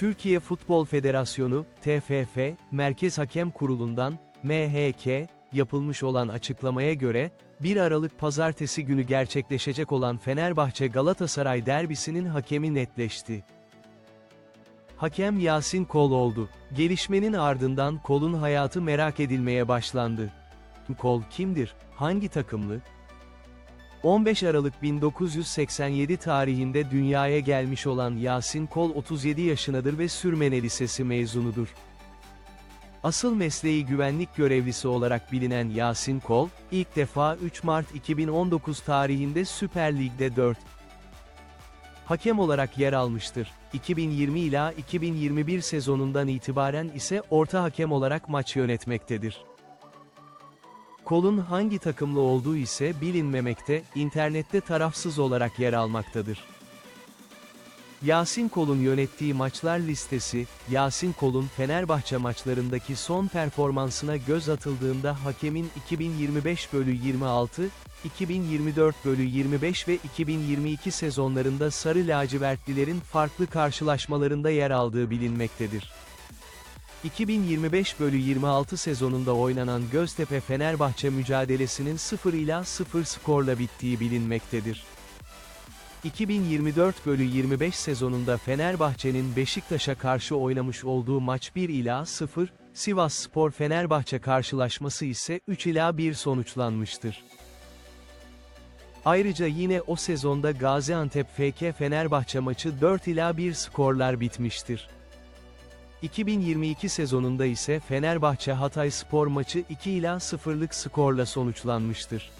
Türkiye Futbol Federasyonu, TFF, Merkez Hakem Kurulu'ndan, MHK, yapılmış olan açıklamaya göre, 1 Aralık pazartesi günü gerçekleşecek olan Fenerbahçe-Galatasaray derbisinin hakemi netleşti. Hakem Yasin Kol oldu. Gelişmenin ardından Kol'un hayatı merak edilmeye başlandı. Kol kimdir? Hangi takımlı? 15 Aralık 1987 tarihinde dünyaya gelmiş olan Yasin Kol 37 yaşındadır ve Sürmene Lisesi mezunudur. Asıl mesleği güvenlik görevlisi olarak bilinen Yasin Kol, ilk defa 3 Mart 2019 tarihinde Süper Lig'de 4 hakem olarak yer almıştır. 2020 ila 2021 sezonundan itibaren ise orta hakem olarak maç yönetmektedir. Kol'un hangi takımlı olduğu ise bilinmemekte, internette tarafsız olarak yer almaktadır. Yasin Kol'un yönettiği maçlar listesi, Yasin Kol'un Fenerbahçe maçlarındaki son performansına göz atıldığında hakemin 2025 bölü 26, 2024 bölü 25 ve 2022 sezonlarında Sarı Lacivertlilerin farklı karşılaşmalarında yer aldığı bilinmektedir. 2025 bölü 26 sezonunda oynanan Göztepe-Fenerbahçe mücadelesinin 0 ila 0 skorla bittiği bilinmektedir. 2024 bölü 25 sezonunda Fenerbahçe'nin Beşiktaş'a karşı oynamış olduğu maç 1 ila 0, Sivas Spor Fenerbahçe karşılaşması ise 3 ila 1 sonuçlanmıştır. Ayrıca yine o sezonda Gaziantep FK Fenerbahçe maçı 4 ila 1 skorlar bitmiştir. 2022 sezonunda ise Fenerbahçe Hatay Spor maçı 2 ila 0'lık skorla sonuçlanmıştır.